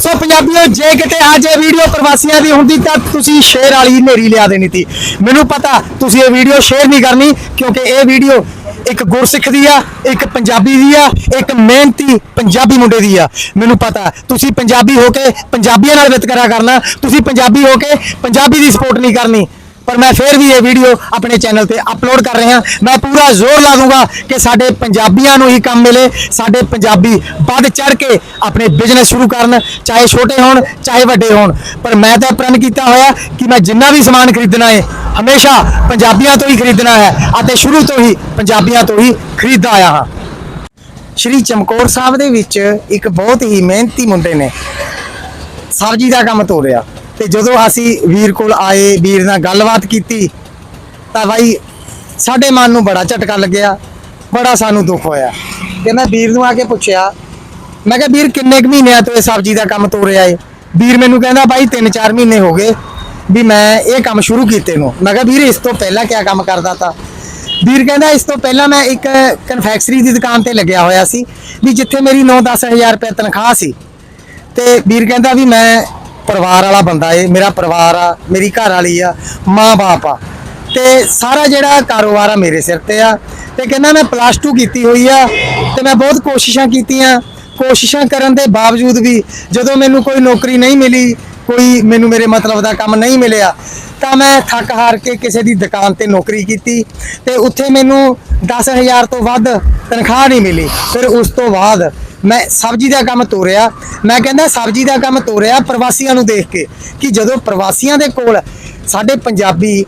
ਸੋ ਪੰਜਾਬੀਓ, ਜੇ ਕਿਤੇ ਅੱਜ ਇਹ ਵੀਡੀਓ ਪ੍ਰਵਾਸੀਆਂ ਦੀ ਹੁੰਦੀ ਤਾਂ ਤੁਸੀਂ ਸ਼ੇਰ ਵਾਲੀ ਨੇਰੀ ਲਿਆ ਦੇਣੀ ਸੀ। ਮੈਨੂੰ ਪਤਾ ਤੁਸੀਂ ਇਹ ਵੀਡੀਓ ਸ਼ੇਅਰ ਨਹੀਂ ਕਰਨੀ ਕਿਉਂਕਿ ਇਹ ਵੀਡੀਓ ਇੱਕ ਗੁਰਸਿੱਖ ਦੀ ਆ, ਇੱਕ ਪੰਜਾਬੀ ਦੀ ਆ, ਇੱਕ ਮਿਹਨਤੀ ਪੰਜਾਬੀ ਮੁੰਡੇ ਦੀ ਆ। ਮੈਨੂੰ ਪਤਾ, ਤੁਸੀਂ ਪੰਜਾਬੀ ਹੋ ਕੇ ਪੰਜਾਬੀਆਂ ਨਾਲ ਵਿਤਕਰਾ ਕਰਨਾ, ਤੁਸੀਂ ਪੰਜਾਬੀ ਹੋ ਕੇ ਪੰਜਾਬੀ ਦੀ ਸਪੋਰਟ ਨਹੀਂ ਕਰਨੀ। ਪਰ ਮੈਂ ਫਿਰ ਵੀ ਇਹ ਵੀਡੀਓ ਆਪਣੇ ਚੈਨਲ ਤੇ ਅਪਲੋਡ ਕਰ ਰਿਹਾ। ਮੈਂ ਪੂਰਾ ਜ਼ੋਰ ਲਾ ਦੂੰਗਾ ਕਿ ਸਾਡੇ ਪੰਜਾਬੀਆਂ ਨੂੰ ਹੀ ਕੰਮ ਮਿਲੇ, ਸਾਡੇ ਪੰਜਾਬੀ ਵੱਧ ਚੜ ਕੇ ਆਪਣੇ ਬਿਜ਼ਨਸ ਸ਼ੁਰੂ ਕਰਨ, ਚਾਹੇ ਛੋਟੇ ਹੋਣ, ਚਾਹੇ ਵੱਡੇ ਹੋਣ। ਪਰ ਮੈਂ ਤਾਂ ਪ੍ਰਣ ਕੀਤਾ ਹੋਇਆ ਕਿ ਮੈਂ ਜਿੰਨਾ ਵੀ ਸਮਾਨ ਖਰੀਦਣਾ ਹੈ ਹਮੇਸ਼ਾ ਪੰਜਾਬੀਆਂ ਤੋਂ ਹੀ ਖਰੀਦਣਾ ਹੈ ਅਤੇ ਸ਼ੁਰੂ ਤੋਂ ਹੀ ਪੰਜਾਬੀਆਂ ਤੋਂ ਹੀ ਖਰੀਦਦਾ ਆਇਆ ਹਾਂ। ਸ਼੍ਰੀ ਚਮਕੌਰ ਸਾਹਿਬ ਦੇ ਵਿੱਚ ਇੱਕ ਬਹੁਤ ਹੀ ਮਿਹਨਤੀ ਮੁੰਡੇ ਨੇ। ਸਬਜ਼ੀ ਦਾ ਕੰਮ ਤੋਰਿਆ। ਤੇ ਜਦੋਂ ਅਸੀਂ ਵੀਰ ਕੋਲ ਆਏ, ਵੀਰ ਨਾਲ ਗੱਲਬਾਤ ਕੀਤੀ, ਤਾਂ ਬਾਈ ਸਾਡੇ ਮਨ ਨੂੰ ਬੜਾ ਝਟਕਾ ਲੱਗਿਆ, ਬੜਾ ਸਾਨੂੰ ਦੁੱਖ ਹੋਇਆ। ਤੇ ਮੈਂ ਵੀਰ ਨੂੰ ਆ ਕੇ ਪੁੱਛਿਆ, ਮੈਂ ਕਿਹਾ, ਵੀਰ ਕਿੰਨੇ ਕੁ ਮਹੀਨਿਆਂ ਤੋਂ ਇਹ ਸਬਜ਼ੀ ਦਾ ਕੰਮ ਤੋਰਿਆ ਏ? ਵੀਰ ਮੈਨੂੰ ਕਹਿੰਦਾ, ਬਾਈ 3-4 ਮਹੀਨੇ ਹੋ ਗਏ ਵੀ ਮੈਂ ਇਹ ਕੰਮ ਸ਼ੁਰੂ ਕੀਤੇ ਨੂੰ। ਮੈਂ ਕਿਹਾ, ਵੀਰ ਇਸ ਤੋਂ ਪਹਿਲਾਂ ਕਿਆ ਕੰਮ ਕਰਦਾ ਤਾ? ਵੀਰ ਕਹਿੰਦਾ, ਇਸ ਤੋਂ ਪਹਿਲਾਂ ਮੈਂ ਇੱਕ ਕਨਫੈਕਸ਼ਨਰੀ ਦੀ ਦੁਕਾਨ ਤੇ ਲੱਗਿਆ ਹੋਇਆ ਸੀ, ਵੀ ਜਿੱਥੇ ਮੇਰੀ 9-10 ਹਜ਼ਾਰ ਰੁਪਏ ਤਨਖਾਹ ਸੀ। ਤੇ ਵੀਰ ਕਹਿੰਦਾ ਵੀ ਮੈਂ ਪਰਿਵਾਰ ਵਾਲਾ ਬੰਦਾ ਏ, ਮੇਰਾ ਪਰਿਵਾਰ ਆ, ਮੇਰੀ ਘਰ ਵਾਲੀ ਆ ਮਾਂ-ਬਾਪ ਆ। ਤੇ ਸਾਰਾ ਜਿਹੜਾ ਕਾਰੋਬਾਰ ਆ ਮੇਰੇ ਸਿਰ ਤੇ ਆ। ਤੇ ਕਹਿੰਦਾ ਮੈਂ ਪਲੱਸ 2 ਕੀਤੀ ਹੋਈ ਆ, ਤੇ ਮੈਂ ਬਹੁਤ ਕੋਸ਼ਿਸ਼ਾਂ ਕੀਤੀਆਂ। ਕੋਸ਼ਿਸ਼ਾਂ ਕਰਨ ਦੇ ਬਾਵਜੂਦ ਵੀ ਜਦੋਂ ਮੈਨੂੰ ਕੋਈ ਨੌਕਰੀ ਨਹੀਂ ਮਿਲੀ, ਕੋਈ ਮੈਨੂੰ ਮੇਰੇ ਮਤਲਬ ਦਾ ਕੰਮ ਨਹੀਂ ਮਿਲਿਆ, ਤਾਂ ਮੈਂ ਥੱਕ ਹਾਰ ਕੇ ਕਿਸੇ ਦੀ ਦੁਕਾਨ ਤੇ ਨੌਕਰੀ ਕੀਤੀ। ਤੇ ਉੱਥੇ ਮੈਨੂੰ 10000 ਤੋਂ ਵੱਧ ਤਨਖਾਹ ਨਹੀਂ ਮਿਲੀ। ਫਿਰ ਉਸ ਤੋਂ ਬਾਅਦ ਮੈਂ ਸਬਜ਼ੀ ਦਾ ਕੰਮ ਤੋਰਿਆ, ਮੈਂ ਕਹਿੰਦਾ ਸਬਜ਼ੀ ਦਾ ਕੰਮ ਤੋਰਿਆ ਪ੍ਰਵਾਸੀਆਂ ਨੂੰ ਦੇਖ ਕੇ ਕਿ ਜਦੋਂ ਪ੍ਰਵਾਸੀਆਂ ਦੇ ਕੋਲ ਸਾਡੇ ਪੰਜਾਬੀ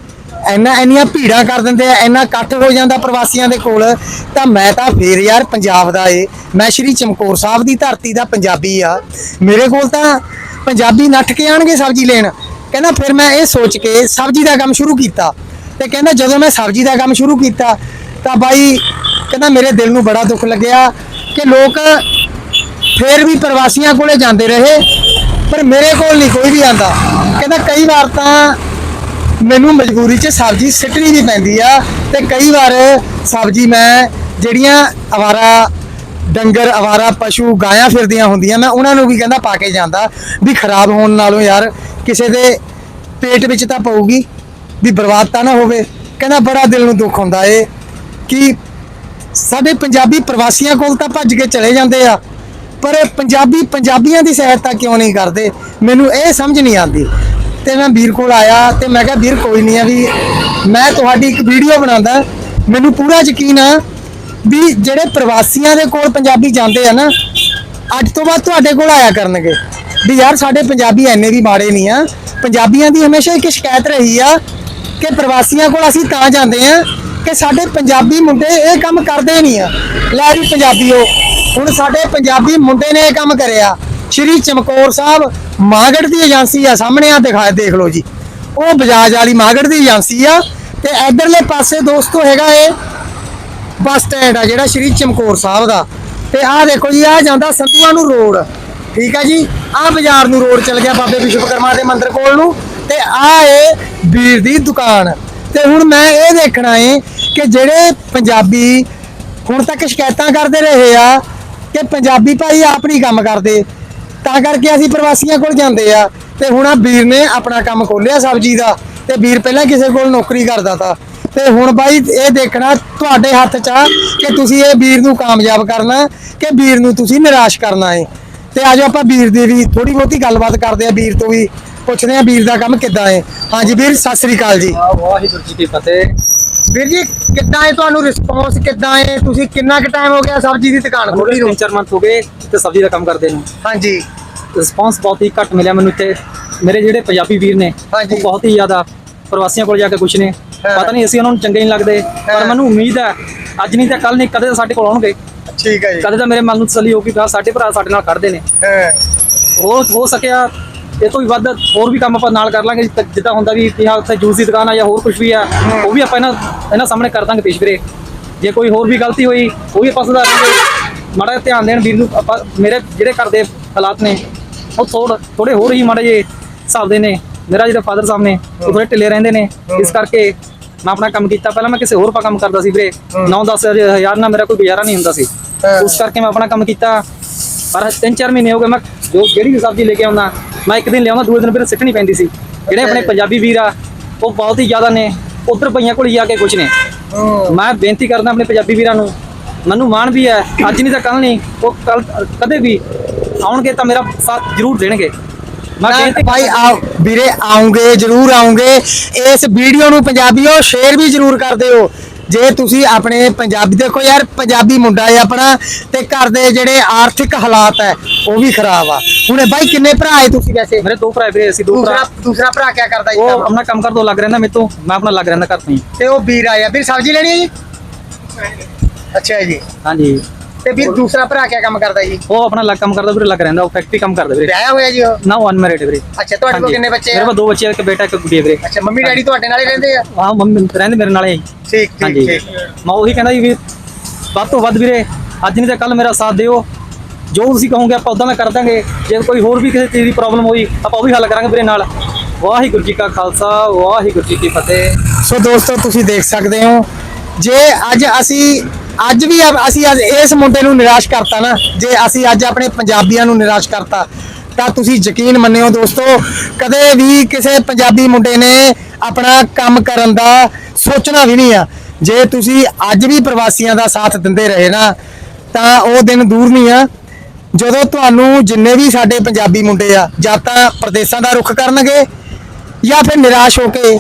ਇੰਨਾ ਇੰਨੀਆਂ ਭੀੜਾਂ ਕਰ ਦਿੰਦੇ ਆ, ਇੰਨਾ ਇਕੱਠ ਹੋ ਜਾਂਦਾ ਪ੍ਰਵਾਸੀਆਂ ਦੇ ਕੋਲ, ਤਾਂ ਮੈਂ ਤਾਂ ਫੇਰ ਯਾਰ ਪੰਜਾਬ ਦਾ ਏ। ਮੈਂ ਸ਼੍ਰੀ ਚਮਕੌਰ ਸਾਹਿਬ ਦੀ ਧਰਤੀ ਦਾ ਪੰਜਾਬੀ ਆ। ਮੇਰੇ ਕੋਲ ਤਾਂ ਪੰਜਾਬੀ ਨੱਠ ਕੇ ਆਣਗੇ ਸਬਜ਼ੀ ਲੈਣ। ਕਹਿੰਦਾ ਫਿਰ ਮੈਂ ਇਹ ਸੋਚ ਕੇ ਸਬਜ਼ੀ ਦਾ ਕੰਮ ਸ਼ੁਰੂ ਕੀਤਾ। ਤੇ ਕਹਿੰਦਾ ਜਦੋਂ ਮੈਂ ਸਬਜ਼ੀ ਦਾ ਕੰਮ ਸ਼ੁਰੂ ਕੀਤਾ, ਤਾਂ ਬਾਈ ਕਹਿੰਦਾ ਮੇਰੇ ਦਿਲ ਨੂੰ ਬੜਾ ਦੁੱਖ ਲੱਗਿਆ ਕਿ ਲੋਕ ਫੇਰ ਵੀ ਪ੍ਰਵਾਸੀਆਂ ਕੋਲੇ ਜਾਂਦੇ ਰਹੇ, ਪਰ ਮੇਰੇ ਕੋਲ ਨਹੀਂ ਕੋਈ ਵੀ ਆਂਦਾ। ਕਹਿੰਦਾ ਕਈ ਵਾਰ ਤਾਂ ਮੈਨੂੰ ਮਜਬੂਰੀ 'ਚ ਸਬਜ਼ੀ ਸਿੱਟਣੀ ਵੀ ਪੈਂਦੀ ਆ ਤੇ ਕਈ ਵਾਰ ਸਬਜ਼ੀ ਮੈਂ ਜਿਹੜੀਆਂ ਅਵਾਰਾ, ਡੰਗਰ, ਅਵਾਰਾ, ਪਸ਼ੂ, ਗਾਇਆਂ ਫਿਰਦੀਆਂ ਹੁੰਦੀਆਂ, ਮੈਂ ਉਹਨਾਂ ਨੂੰ ਵੀ ਕਹਿੰਦਾ ਪਾ ਕੇ ਜਾਂਦਾ ਵੀ ਖਰਾਬ ਹੋਣ ਨਾਲੋਂ ਯਾਰ ਕਿਸੇ ਦੇ ਪੇਟ ਵਿੱਚ ਤਾਂ ਪਊਗੀ, ਵੀ ਬਰਬਾਦ ਤਾਂ ਨਾ ਹੋਵੇ। ਕਹਿੰਦਾ ਬੜਾ ਦਿਲ ਨੂੰ ਦੁੱਖ ਹੁੰਦਾ ਏ ਕਿ ਸਾਡੇ ਪੰਜਾਬੀ ਪ੍ਰਵਾਸੀਆਂ ਕੋਲ ਤਾਂ ਭੱਜ ਕੇ ਚਲੇ ਜਾਂਦੇ ਆ। ਪਰ ਪੰਜਾਬੀ ਪੰਜਾਬੀਆਂ ਦੀ ਸਹਾਇਤਾ ਕਿਉਂ ਨਹੀਂ ਕਰਦੇ? ਮੈਨੂੰ ਇਹ ਸਮਝ ਨਹੀਂ ਆਉਂਦੀ। ਤੇ ਮੈਂ ਵੀਰ ਕੋਲ ਆਇਆ ਤੇ ਮੈਂ ਕਿਹਾ, ਵੀਰ ਕੋਈ ਨਹੀਂ ਆ ਵੀ ਮੈਂ ਤੁਹਾਡੀ ਇੱਕ ਵੀਡੀਓ ਬਣਾਉਂਦਾ। ਮੈਨੂੰ ਪੂਰਾ ਯਕੀਨ ਆ ਵੀ ਜਿਹੜੇ ਪ੍ਰਵਾਸੀਆਂ ਦੇ ਕੋਲ ਪੰਜਾਬੀ ਜਾਂਦੇ ਆ ਨਾ, ਅੱਜ ਤੋਂ ਬਾਅਦ ਤੁਹਾਡੇ ਕੋਲ ਆਇਆ ਕਰਨਗੇ। ਵੀ ਯਾਰ, ਸਾਡੇ ਪੰਜਾਬੀ ਐਨੇ ਵੀ ਮਾੜੇ ਨਹੀਂ ਆ। ਪੰਜਾਬੀਆਂ ਦੀ ਹਮੇਸ਼ਾ ਇੱਕ ਸ਼ਿਕਾਇਤ ਰਹੀ ਆ ਕਿ ਪ੍ਰਵਾਸੀਆਂ ਕੋਲ ਅਸੀਂ ਤਾਂ ਜਾਂਦੇ ਆ ਕਿ ਸਾਡੇ ਪੰਜਾਬੀ ਮੁੰਡੇ ਇਹ ਕੰਮ ਕਰਦੇ ਨਹੀਂ ਆ। ਲੈ ਵੀ ਪੰਜਾਬੀਓ ਹੁਣ ਸਾਡੇ ਪੰਜਾਬੀ ਮੁੰਡੇ ਨੇ ਇਹ ਕੰਮ ਕਰਿਆ। ਸ਼੍ਰੀ ਚਮਕੌਰ ਸਾਹਿਬ ਮਾਗੜ ਦੀ ਏਜੰਸੀ ਆ, ਸਾਹਮਣੇ ਆ, ਦਿਖਾ, ਦੇਖ ਲਓ ਜੀ। ਉਹ ਬਜਾਜ ਵਾਲੀ ਮਾਗੜ ਦੀ ਏਜੰਸੀ ਆ ਤੇ ਇਧਰਲੇ ਪਾਸੇ ਦੋਸਤੋ ਹੈਗਾ ਇਹ ਬੱਸ ਸਟੈਂਡ ਆ ਜਿਹੜਾ ਸ਼੍ਰੀ ਚਮਕੌਰ ਸਾਹਿਬ ਦਾ। ਤੇ ਆਹ ਦੇਖੋ ਜੀ ਆ ਜਾਂਦਾ ਸੰਧੂਆਂ ਨੂੰ ਰੋਡ। ਠੀਕ ਆ ਜੀ? ਆਹ ਬਾਜ਼ਾਰ ਨੂੰ ਰੋਡ ਚੱਲ ਗਿਆ ਬਾਬੇ ਵਿਸ਼ਵਕਰਮਾ ਦੇ ਮੰਦਿਰ ਕੋਲ ਨੂੰ। ਤੇ ਆਹ ਏ ਵੀਰ ਦੀ ਦੁਕਾਨ। ਤੇ ਹੁਣ ਮੈਂ ਇਹ ਦੇਖਣਾ ਏ ਕਿ ਜਿਹੜੇ ਪੰਜਾਬੀ ਹੁਣ ਤੱਕ ਸ਼ਿਕਾਇਤਾਂ ਕਰਦੇ ਰਹੇ ਆ ਕਿ ਪੰਜਾਬੀ ਭਾਈ ਆਪ ਨਹੀਂ ਕੰਮ ਕਰਦੇ। ਤਾਂ ਕਰਕੇ ਅਸੀਂ ਪ੍ਰਵਾਸੀਆਂ ਕੋਲ ਜਾਂਦੇ ਆ ਤੇ ਹੁਣ ਆ ਵੀਰ ਨੇ ਆਪਣਾ ਕੰਮ ਖੋਲਿਆ ਸਬਜ਼ੀ ਦਾ ਤੇ ਵੀਰ ਪਹਿਲਾਂ ਕਿਸੇ ਕੋਲ ਨੌਕਰੀ ਕਰਦਾ ਤਾ। ਤੇ ਹੁਣ ਬਾਈ ਇਹ ਦੇਖਣਾ ਤੁਹਾਡੇ ਹੱਥ 'ਚ ਆ ਕਿ ਤੁਸੀਂ ਇਹ ਵੀਰ ਨੂੰ ਕਾਮਯਾਬ ਕਰਨਾ ਕਿ ਵੀਰ ਨੂੰ ਤੁਸੀਂ ਨਿਰਾਸ਼ ਕਰਨਾ ਹੈ। ਤੇ ਆਜੋ ਆਪਾਂ ਵੀਰ ਦੀ ਵੀ ਥੋੜੀ ਬਹੁਤੀ ਗੱਲਬਾਤ ਕਰਦੇ ਆ ਵੀਰ ਤੋਂ ਵੀ। ਪੁੱਛਦੇ ਆ ਵੀਰ ਦਾ ਕੰਮ ਕਿੱਦਾਂ ਹੈ। ਹਾਂਜੀ ਵੀਰ, ਸਤਿ ਸ੍ਰੀ ਅਕਾਲ ਜੀ। ਵਾਹਿਗੁਰੂ ਜੀ ਕੀ ਫਤਿਹ। ਵੀਰ ਜੀ ਕਿੱਦਾਂ ਹੈ ਤੁਹਾਨੂੰ ਰਿਸਪੌਂਸ ਕਿੱਦਾਂ ਹੈ? ਤੁਸੀਂ ਕਿੰਨਾ ਕੁ ਟਾਈਮ ਹੋ ਗਿਆ ਸਬਜ਼ੀ ਦੀ ਦੁਕਾਨ ਖੋਲੀ ਨੂੰ ਤਿੰਨ ਚਾਰ ਮੰਥ ਹੋ ਗਏ ਤੇ ਸਬਜ਼ੀ ਦਾ ਕੰਮ ਕਰਦੇ ਨੂੰ। ਹਾਂਜੀ। ਰਿਸਪੌਂਸ ਬਹੁਤ ਹੀ ਘੱਟ ਮਿਲਿਆ ਮੈਨੂੰ ਇੱਥੇ। ਮੇਰੇ ਜਿਹੜੇ ਪੰਜਾਬੀ ਵੀਰ ਨੇ। ਉਹ ਬਹੁਤ ਹੀ ਜ਼ਿਆਦਾ ਪ੍ਰਵਾਸੀਆਂ ਕੋਲ ਜਾ ਕੇ ਕੁਛ ਨੇ। ਪਤਾ ਨਹੀਂ ਅਸੀਂ ਉਹਨਾਂ ਨੂੰ ਚੰਗੇ ਨਹੀਂ ਲੱਗਦੇ। ਪਰ ਮੈਨੂੰ ਉਮੀਦ ਹੈ ਅੱਜ ਨਹੀਂ ਤਾਂ ਕੱਲ ਨਹੀਂ ਕਦੇ ਸਾਡੇ ਕੋਲ ਆਉਣਗੇ। ਠੀਕ ਹੈ ਜੀ। ਕਦੇ ਤਾਂ ਮੇਰੇ ਮਨ ਨੂੰ ਤਸੱਲੀ ਹੋਊਗੀ ਕਿ ਸਾਡੇ ਭਰਾ ਸਾਡੇ ਨਾਲ ਖੜਦੇ ਨੇ। ਹਾਂ। ਹੋ ਹੋ ਸਕਿਆ ਇਹ ਤੋਂ ਵੀ ਵੱਧ ਹੋਰ ਵੀ ਕੰਮ ਆਪਾਂ ਨਾਲ ਕਰ ਲਾਂਗੇ ਜਿੱਦਾਂ- ਹੁੰਦਾ ਵੀ ਹਾਂ ਉੱਥੇ ਜੂਸ ਦੀ ਦੁਕਾਨ ਆ ਜਾਂ ਹੋਰ ਕੁਝ ਵੀ ਆ ਉਹ ਵੀ ਆਪਾਂ ਇਹਨਾਂ ਇਹਨਾਂ ਸਾਹਮਣੇ ਕਰ ਦਾਂਗੇ ਪੇਸ਼ ਵੀਰੇ। ਜੇ ਕੋਈ ਹੋਰ ਵੀ ਗਲਤੀ ਹੋਈ ਉਹ ਵੀ ਆਪਾਂ ਸੁਧਾਰਾਂਗੇ ਮਾੜਾ ਧਿਆਨ ਦੇਣ ਵੀਰ ਨੂੰ ਆਪਾਂ ਮੇਰੇ ਜਿਹੜੇ ਘਰ ਦੇ ਹਾਲਾਤ ਨੇ ਉਹ ਥੋੜ ਥੋੜੇ ਹੋਰ ਹੀ ਮਾੜੇ ਜੇ ਹਿਸਾਬ ਦੇ ਨੇ। ਮੇਰਾ ਜਿਹੜਾ ਫਾਦਰ ਸਾਹਿਬ ਨੇ ਉਹ ਥੋੜੇ ਢਿੱਲੇ ਰਹਿੰਦੇ ਨੇ। ਇਸ ਕਰਕੇ ਮੈਂ ਆਪਣਾ ਕੰਮ ਕੀਤਾ। ਪਹਿਲਾਂ ਮੈਂ ਕਿਸੇ ਹੋਰ ਪਾ ਕੰਮ ਕਰਦਾ ਸੀ ਵੀਰੇ। 9-10 ਹਜ਼ਾਰ ਨਾਲ ਮੇਰਾ ਕੋਈ ਗੁਜ਼ਾਰਾ ਨਹੀਂ ਹੁੰਦਾ ਸੀ। ਉਸ ਕਰਕੇ ਮੈਂ ਆਪਣਾ ਕੰਮ ਕੀਤਾ। ਪਰ ਤਿੰਨ ਚਾਰ ਮਹੀਨੇ ਹੋ ਗਏ ਮੈਂ ਜੋ ਜਿਹੜੀ ਵੀ ਸਬਜ਼ੀ ਲੈ ਕੇ ਆਉਣਾ ਮੈਂ ਇੱਕ ਦਿਨ ਲਿਆਉਣਾ ਦੂਏ ਦਿਨ ਫਿਰ ਸਿੱਟਣੀ ਪੈਂਦੀ ਸੀ। ਜਿਹੜੇ ਆਪਣੇ ਪੰਜਾਬੀ ਵੀਰ ਆ ਉਹ ਬਹੁਤ ਹੀ ਜ਼ਿਆਦਾ ਨੇ ਉਧਰ ਪਈਆਂ ਕੋਲ ਜਾ ਕੇ ਕੁਝ ਨੇ। ਮੈਂ ਬੇਨਤੀ ਕਰਦਾ ਆਪਣੇ ਪੰਜਾਬੀ ਵੀਰਾਂ ਨੂੰ ਮੈਨੂੰ ਮਾਣ ਵੀ ਹੈ ਅੱਜ ਨਹੀਂ ਤਾਂ ਕੱਲ ਨਹੀਂ ਉਹ ਕੱਲ ਕਦੇ ਵੀ ਆਉਣਗੇ ਤਾਂ ਮੇਰਾ ਸਾਥ ਜ਼ਰੂਰ ਦੇਣਗੇ। ਭਾਈ ਆਓ ਵੀਰੇ ਆਉਂਗੇ ਜਰੂਰ ਆਉਂਗੇ ਇਸ ਵੀਡੀਓ ਨੂੰ ਪੰਜਾਬੀਓ ਸ਼ੇਅਰ ਵੀ ਜਰੂਰ ਕਰ ਦਿਓ। ਜੇ ਤੁਸੀਂ ਆਪਣੇ ਪੰਜਾਬੀ ਦੇਖੋ ਯਾਰ ਪੰਜਾਬੀ ਮੁੰਡਾ ਹੈ ਆਪਣਾ ਤੇ ਘਰ ਦੇ ਜਿਹੜੇ ਆਰਥਿਕ ਹਾਲਾਤ ਹੈ ਉਹ ਵੀ ਖਰਾਬ ਆ। ਹੁਣੇ ਭਾਈ ਕਿੰਨੇ ਭਰਾ ਹੈ ਤੁਸੀਂ ਵੈਸੇ? ਮੇਰੇ ਦੋ ਭਰਾ ਵੀਰੇ ਅਸੀਂ ਦੋ ਦੂਸਰਾ ਭਰਾ। ਦੂਸਰਾ ਭਰਾ ਕੀ ਕਰਦਾ ਜੀ? ਉਹ ਕੰਮ? ਆਪਣਾ ਕੰਮ ਕਰ ਤੋਂ ਲੱਗ ਰਹਿੰਦਾ ਮੇਰੇ ਤੋਂ। ਮੈਂ ਆਪਣਾ ਲੱਗ ਰਹਿੰਦਾ ਘਰ ਤੋਂ ਹੀ। ਤੇ ਉਹ ਵੀਰ ਆਇਆ। ਵੀਰ ਸਬਜ਼ੀ ਲੈਣੀ ਹੈ ਜੀ? ਅੱਛਾ ਜੀ। ਹਾਂਜੀ। ਤੇ ਵੀਰ ਦੂਸਰਾ ਭਰਾ ਕੀ ਕੰਮ ਕਰਦਾ ਜੀ? ਉਹ ਆਪਣਾ ਲੱਗ ਕੰਮ ਕਰਦਾ ਵੀਰੇ ਲੱਗ ਰਹਿੰਦਾ ਉਹ ਫੈਕਟਰੀ ਕੰਮ ਕਰਦਾ ਵੀਰੇ। ਵਿਆਹਿਆ ਹੋਇਆ ਜੀ ਉਹ? ਨਾ ਉਹ ਅਨਮੈਰਿਡ ਵੀਰੇ। ਅੱਛਾ ਤੁਹਾਡੇ ਕੋਲ ਹਾਂਜੀ। ਕਿੰਨੇ ਬੱਚੇ ਮੇਰੇ ਆ ਕੋਲ ਦੋ ਬੱਚੇ ਆ, ਇੱਕ ਬੇਟਾ ਇੱਕ ਗੁੱਡੀ ਆ ਵੀਰੇ। ਅੱਛਾ ਮੰਮੀ ਡੈਡੀ ਤੁਹਾਡੇ ਨਾਲ ਹੀ ਰਹਿੰਦੇ ਆ? ਹਾਂ ਮੰਮੀ ਰਹਿੰਦੇ ਮੇਰੇ ਨਾਲ ਹੀ ਠੀਕ ਹਾਂਜੀ। ਠੀਕ। ਠੀਕ ਮੈਂ ਉਹੀ ਕਹਿੰਦਾ ਜੀ ਵੀ ਵੱਧ ਤੋਂ ਵੱਧ ਵੀਰੇ ਅੱਜ ਨਹੀਂ ਤਾਂ ਕੱਲ ਮੇਰਾ ਸਾਥ ਦਿਓ। ਜੋ ਤੁਸੀਂ ਕਹੋਗੇ ਆਪਾਂ ਉਦਾਂ ਦਾ ਕਰ ਦਾਂਗੇ। ਜੇ ਕੋਈ ਹੋਰ ਵੀ ਕਿਸੇ ਚੀਜ਼ ਦੀ ਪ੍ਰੋਬਲਮ ਹੋਈ ਆਪਾਂ ਉਹ ਵੀ ਹੱਲ ਕਰਾਂਗੇ ਵੀਰੇ ਨਾਲ। ਵਾਹਿਗੁਰੂ ਜੀ ਕਾ ਖਾਲਸਾ ਵਾਹਿਗੁਰੂ ਜੀ ਕੀ ਫਤਿਹ। ਸੋ ਦੋਸਤੋ ਤੁਸੀਂ ਦੇਖ ਸਕਦੇ ਹੋ ਜੇ ਅੱਜ ਅਸੀਂ ਅੱਜ ਵੀ ਅਸੀਂ ਅੱਜ ਇਸ ਮੁੰਡੇ ਨੂੰ ਨਿਰਾਸ਼ ਕਰਤਾ ਨਾ, ਜੇ ਅਸੀਂ ਅੱਜ ਆਪਣੇ ਪੰਜਾਬੀਆਂ ਨੂੰ ਨਿਰਾਸ਼ ਕਰਤਾ, ਤਾਂ ਤੁਸੀਂ ਯਕੀਨ ਮੰਨਿਓ ਦੋਸਤੋ, ਕਦੇ ਵੀ ਕਿਸੇ ਪੰਜਾਬੀ ਮੁੰਡੇ ਨੇ ਆਪਣਾ ਕੰਮ ਕਰਨ ਦਾ ਸੋਚਣਾ ਵੀ ਨਹੀਂ ਆ। ਜੇ ਤੁਸੀਂ ਅੱਜ ਵੀ ਪ੍ਰਵਾਸੀਆਂ ਦਾ ਸਾਥ ਦਿੰਦੇ ਰਹੇ ਨਾ, ਤਾਂ ਉਹ ਦਿਨ ਦੂਰ ਨਹੀਂ ਆ। ਜਦੋਂ ਤੁਹਾਨੂੰ ਜਿੰਨੇ ਵੀ ਸਾਡੇ ਪੰਜਾਬੀ ਮੁੰਡੇ ਆ, ਜਾਂ ਤਾਂ ਪ੍ਰਦੇਸ਼ਾਂ ਦਾ ਰੁਖ ਕਰਨਗੇ, ਜਾਂ ਫਿਰ ਨਿਰਾਸ਼ ਹੋ ਕੇ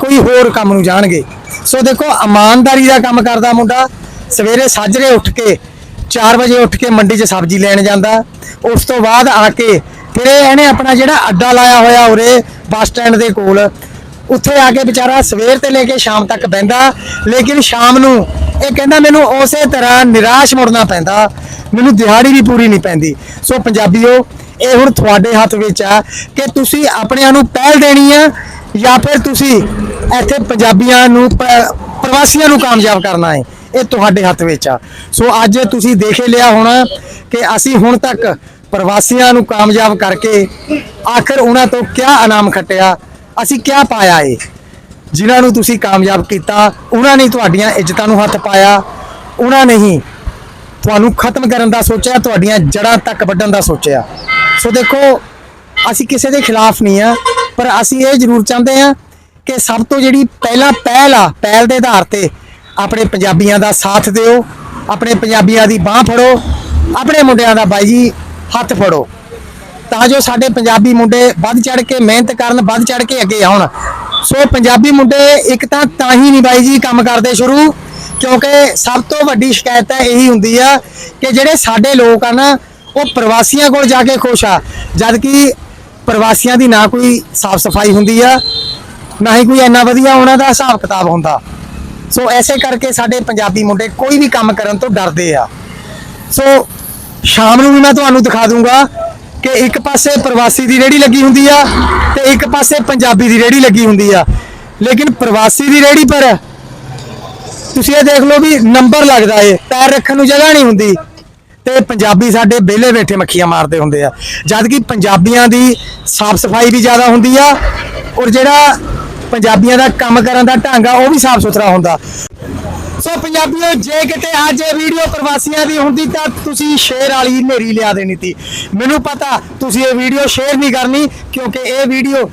ਕੋਈ ਹੋਰ ਕੰਮ ਨੂੰ ਜਾਣਗੇ। ਸੋ ਦੇਖੋ, ਇਮਾਨਦਾਰੀ ਦਾ ਕੰਮ ਕਰਦਾ ਮੁੰਡਾ ਸਵੇਰੇ ਸਾਜਰੇ ਉੱਠ ਕੇ 4 ਵਜੇ ਉੱਠ ਕੇ ਮੰਡੀ 'ਚ ਸਬਜ਼ੀ ਲੈਣ ਜਾਂਦਾ। ਉਸ ਤੋਂ ਬਾਅਦ ਆ ਕੇ ਫਿਰ ਇਹਨੇ ਆਪਣਾ ਜਿਹੜਾ ਅੱਡਾ ਲਾਇਆ ਹੋਇਆ ਉਰੇ ਬੱਸ ਸਟੈਂਡ ਦੇ ਕੋਲ, ਉੱਥੇ ਆ ਕੇ ਵਿਚਾਰਾ ਸਵੇਰ ਤੇ ਲੈ ਕੇ ਸ਼ਾਮ ਤੱਕ ਬਹਿੰਦਾ। ਲੇਕਿਨ ਸ਼ਾਮ ਨੂੰ ਇਹ ਕਹਿੰਦਾ, ਮੈਨੂੰ ਉਸੇ ਤਰ੍ਹਾਂ ਨਿਰਾਸ਼ ਮੁੜਨਾ ਪੈਂਦਾ। ਮੈਨੂੰ ਦਿਹਾੜੀ ਵੀ ਪੂਰੀ ਨਹੀਂ ਪੈਂਦੀ। ਸੋ ਪੰਜਾਬੀਓ, ਇਹ ਹੁਣ ਤੁਹਾਡੇ ਹੱਥ ਵਿੱਚ ਆ ਕਿ ਤੁਸੀਂ ਆਪਣਿਆਂ ਨੂੰ ਪਹਿਲ ਦੇਣੀ ਆ ਜਾਂ ਫਿਰ ਤੁਸੀਂ ਇੱਥੇ ਪੰਜਾਬੀਆਂ ਨੂੰ, ਪ- ਪ੍ਰਵਾਸੀਆਂ ਨੂੰ ਕਾਮਯਾਬ ਕਰਨਾ ਹੈ। ਇਹ ਤੁਹਾਡੇ ਹੱਥ ਵਿੱਚ ਆ। ਸੋ ਅੱਜ ਤੁਸੀਂ ਦੇਖੇ ਲਿਆ ਹੋਣਾ ਕਿ ਅਸੀਂ ਹੁਣ ਤੱਕ ਪ੍ਰਵਾਸੀਆਂ ਨੂੰ ਕਾਮਯਾਬ ਕਰਕੇ ਆਖਰ ਉਹਨਾਂ ਤੋਂ ਕਿਆ ਇਨਾਮ ਖੱਟਿਆ, ਅਸੀਂ ਕਿਆ ਪਾਇਆ ਏ? ਜਿਨ੍ਹਾਂ ਨੂੰ ਤੁਸੀਂ ਕਾਮਯਾਬ ਕੀਤਾ, ਉਹਨਾਂ ਨੇ ਤੁਹਾਡੀਆਂ ਇੱਜ਼ਤਾਂ ਨੂੰ ਹੱਥ ਪਾਇਆ, ਉਹਨਾਂ ਨੇ ਹੀ ਤੁਹਾਨੂੰ ਖਤਮ ਕਰਨ ਦਾ ਸੋਚਿਆ, ਤੁਹਾਡੀਆਂ ਜੜ੍ਹਾਂ ਤੱਕ ਵੱਢਣ ਦਾ ਸੋਚਿਆ। ਸੋ ਦੇਖੋ, ਅਸੀਂ ਕਿਸੇ ਦੇ ਖਿਲਾਫ ਨਹੀਂ ਆ, ਪਰ ਅਸੀਂ ਇਹ ਜ਼ਰੂਰ ਚਾਹੁੰਦੇ ਆ ਕਿ ਸਭ ਤੋਂ ਜਿਹੜੀ ਪਹਿਲਾ ਪਹਿਲ ਆ, ਪਹਿਲ ਦੇ ਆਧਾਰ ਤੇ ਆਪਣੇ ਪੰਜਾਬੀਆਂ ਦਾ ਸਾਥ ਦਿਓ, ਆਪਣੇ ਪੰਜਾਬੀਆਂ ਦੀ ਬਾਹ ਫੜੋ, ਆਪਣੇ ਮੁੰਡਿਆਂ ਦਾ ਬਾਈ ਜੀ ਹੱਥ ਫੜੋ। ਤਾਂ ਜੋ ਸਾਡੇ ਪੰਜਾਬੀ ਮੁੰਡੇ ਵੱਧ ਚੜ ਕੇ ਮਿਹਨਤ ਕਰਨ, ਵੱਧ ਚੜ ਕੇ ਅੱਗੇ ਆਉਣ। ਸੋ ਪੰਜਾਬੀ ਮੁੰਡੇ ਇੱਕ ਤਾਂ ਤਾਂ ਹੀ ਨਹੀਂ ਬਾਈ ਜੀ ਕੰਮ ਕਰਦੇ ਸ਼ੁਰੂ, ਕਿਉਂਕਿ ਸਭ ਤੋਂ ਵੱਡੀ ਸ਼ਿਕਾਇਤ ਤਾਂ ਇਹੀ ਹੁੰਦੀ ਆ ਕਿ ਜਿਹੜੇ ਸਾਡੇ ਲੋਕ ਆ ਨਾ, ਉਹ ਪ੍ਰਵਾਸੀਆਂ ਕੋਲ ਜਾ ਕੇ ਖੁਸ਼ ਆ। ਜਦ ਕਿ ਪ੍ਰਵਾਸੀਆਂ ਦੀ ਨਾ ਕੋਈ ਸਾਫ਼ ਸਫ਼ਾਈ ਹੁੰਦੀ ਆ, ਨਾ ਹੀ ਕੋਈ ਇੰਨਾ ਵਧੀਆ ਉਹਨਾਂ ਦਾ ਹਿਸਾਬ ਕਿਤਾਬ ਹੁੰਦਾ। ਸੋ ਐਸੇ ਕਰਕੇ ਸਾਡੇ ਪੰਜਾਬੀ ਮੁੰਡੇ ਕੋਈ ਵੀ ਕੰਮ ਕਰਨ ਤੋਂ ਡਰਦੇ ਆ। ਸੋ ਸ਼ਾਮ ਨੂੰ ਵੀ ਮੈਂ ਤੁਹਾਨੂੰ ਦਿਖਾ ਦੂੰਗਾ ਕਿ ਇੱਕ ਪਾਸੇ ਪ੍ਰਵਾਸੀ ਦੀ ਰੇੜੀ ਲੱਗੀ ਹੁੰਦੀ ਆ ਤੇ ਇੱਕ ਪਾਸੇ ਪੰਜਾਬੀ ਦੀ ਰੇੜੀ ਲੱਗੀ ਹੁੰਦੀ ਆ। ਲੇਕਿਨ ਪ੍ਰਵਾਸੀ ਦੀ ਰੇੜੀ ਪਰ ਤੁਸੀਂ ਇਹ ਦੇਖ ਲਓ ਵੀ ਨੰਬਰ ਲੱਗਦਾ ਏ, ਪੈਰ ਰੱਖਣ ਨੂੰ ਜਗ੍ਹਾ ਨਹੀਂ ਹੁੰਦੀ। ਤੇ ਪੰਜਾਬੀ ਸਾਡੇ ਵਿਹਲੇ ਬੈਠੇ ਮੱਖੀਆਂ ਮਾਰਦੇ ਹੁੰਦੇ ਆ। ਜਦ ਕਿ ਪੰਜਾਬੀਆਂ ਦੀ ਸਾਫ਼ ਸਫ਼ਾਈ ਵੀ ਜ਼ਿਆਦਾ ਹੁੰਦੀ ਆ ਔਰ ਜਿਹੜਾ ਪੰਜਾਬੀਆਂ ਦਾ ਕੰਮ ਕਰਨ ਦਾ ਢੰਗ ਆ, ਉਹ ਵੀ ਸਾਫ਼ ਸੁਥਰਾ ਹੁੰਦਾ। ਸੋ ਪੰਜਾਬੀਓ, ਜੇ ਕਿਤੇ ਅੱਜ ਇਹ ਵੀਡੀਓ ਪ੍ਰਵਾਸੀਆਂ ਦੀ ਹੁੰਦੀ ਤਾਂ ਤੁਸੀਂ ਸ਼ੇਰ ਵਾਲੀ ਨੇਰੀ ਲਿਆ ਦੇਣੀ ਸੀ ਮੈਨੂੰ ਪਤਾ ਤੁਸੀਂ ਇਹ ਵੀਡੀਓ ਸ਼ੇਅਰ ਨਹੀਂ ਕਰਨੀ, ਕਿਉਂਕਿ ਇਹ ਵੀਡੀਓ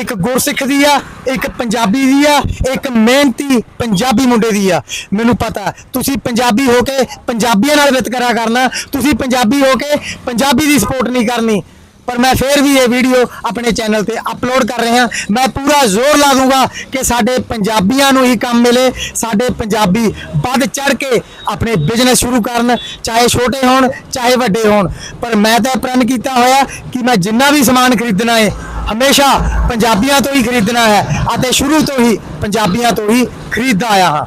ਇੱਕ ਗੁਰਸਿੱਖ ਦੀ ਆ, ਇੱਕ ਪੰਜਾਬੀ ਦੀ ਆ, ਇੱਕ ਮਿਹਨਤੀ ਪੰਜਾਬੀ ਮੁੰਡੇ ਦੀ ਆ। ਮੈਨੂੰ ਪਤਾ, ਤੁਸੀਂ ਪੰਜਾਬੀ ਹੋ ਕੇ ਪੰਜਾਬੀਆਂ ਨਾਲ ਵਿਤਕਰਾ ਕਰਨਾ, ਤੁਸੀਂ ਪੰਜਾਬੀ ਹੋ ਕੇ ਪੰਜਾਬੀ ਦੀ ਸਪੋਰਟ ਨਹੀਂ ਕਰਨੀ। ਪਰ ਮੈਂ ਫੇਰ ਵੀ ਇਹ ਵੀਡੀਓ ਆਪਣੇ ਚੈਨਲ ਤੇ ਅਪਲੋਡ ਕਰ ਰਿਹਾ। ਮੈਂ ਪੂਰਾ ਜ਼ੋਰ ਲਾ ਦੂੰਗਾ ਕਿ ਸਾਡੇ ਪੰਜਾਬੀਆਂ ਨੂੰ ਹੀ ਕੰਮ ਮਿਲੇ, ਸਾਡੇ ਪੰਜਾਬੀ ਵੱਧ ਚੜ ਕੇ ਆਪਣੇ ਬਿਜ਼ਨਸ ਸ਼ੁਰੂ ਕਰਨ, ਚਾਹੇ ਛੋਟੇ ਹੋਣ, ਚਾਹੇ ਵੱਡੇ ਹੋਣ। ਪਰ ਮੈਂ ਤਾਂ ਪ੍ਰਣ ਕੀਤਾ ਹੋਇਆ ਕਿ ਮੈਂ ਜਿੰਨਾ ਵੀ ਸਮਾਨ ਖਰੀਦਣਾ ਹੈ ਹਮੇਸ਼ਾ ਪੰਜਾਬੀਆਂ ਤੋਂ ਹੀ ਖਰੀਦਣਾ ਹੈ ਅਤੇ ਸ਼ੁਰੂ ਤੋਂ ਹੀ ਪੰਜਾਬੀਆਂ ਤੋਂ ਹੀ ਖਰੀਦਦਾ ਆਇਆ ਹਾਂ।